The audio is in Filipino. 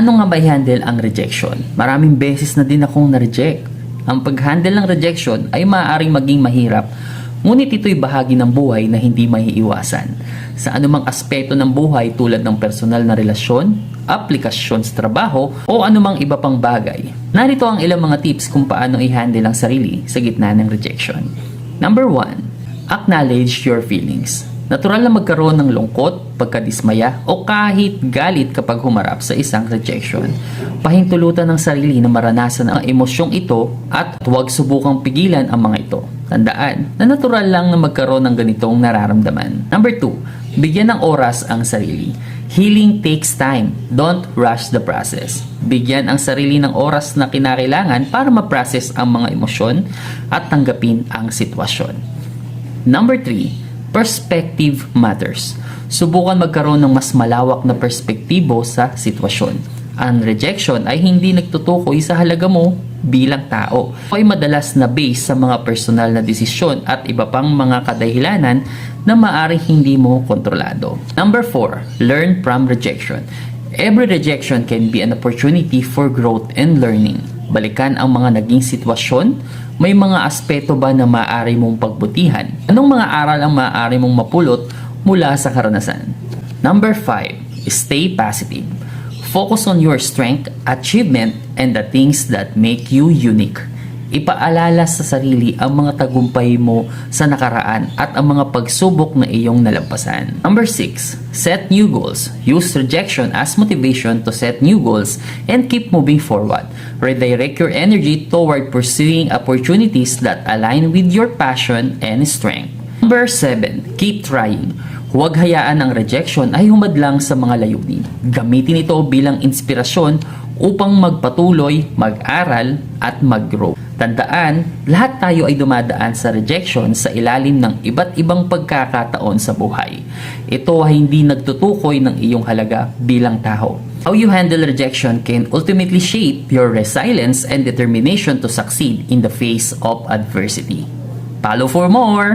Paano nga ba i-handle ang rejection? Maraming beses na din akong na-reject. Ang pag-handle ng rejection ay maaaring maging mahirap, ngunit ito'y bahagi ng buhay na hindi maiiwasan. Sa anumang aspeto ng buhay tulad ng personal na relasyon, aplikasyon sa trabaho, o anumang iba pang bagay. Narito ang ilang mga tips kung paano i-handle ang sarili sa gitna ng rejection. Number 1. Acknowledge your feelings. Natural na magkaroon ng lungkot, pagkadismaya o kahit galit kapag humarap sa isang rejection. Pahintulutan ng sarili na maranasan ang emosyong ito at huwag subukang pigilan ang mga ito. Tandaan na natural lang na magkaroon ng ganitong nararamdaman. Number 2. Bigyan ng oras ang sarili. Healing takes time. Don't rush the process. Bigyan ang sarili ng oras na kinakailangan para ma-process ang mga emosyon at tanggapin ang sitwasyon. Number 3, perspective matters. Subukan magkaroon ng mas malawak na perspektibo sa sitwasyon. Ang rejection ay hindi nagtutukoy sa halaga mo bilang tao. Ito ay madalas na base sa mga personal na desisyon at iba pang mga kadahilanan na maaring hindi mo kontrolado. Number 4, learn from rejection. Every rejection can be an opportunity for growth and learning. Balikan ang mga naging sitwasyon, may mga aspeto ba na maaari mong pagbutihan? Anong mga aral ang maaari mong mapulot mula sa karanasan? Number 5, stay positive. Focus on your strength, achievement, and the things that make you unique. Ipaalala sa sarili ang mga tagumpay mo sa nakaraan at ang mga pagsubok na iyong nalampasan. Number 6. Set new goals. Use rejection as motivation to set new goals and keep moving forward. Redirect your energy toward pursuing opportunities that align with your passion and strength. Number 7. Keep trying. Huwag hayaan ang rejection ay humadlang sa mga layunin. Gamitin ito bilang inspirasyon upang magpatuloy, mag-aral, at mag-grow. Tandaan, lahat tayo ay dumadaan sa rejection sa ilalim ng iba't ibang pagkakataon sa buhay. Ito ay hindi nagtutukoy ng iyong halaga bilang tao. How you handle rejection can ultimately shape your resilience and determination to succeed in the face of adversity. Follow for more!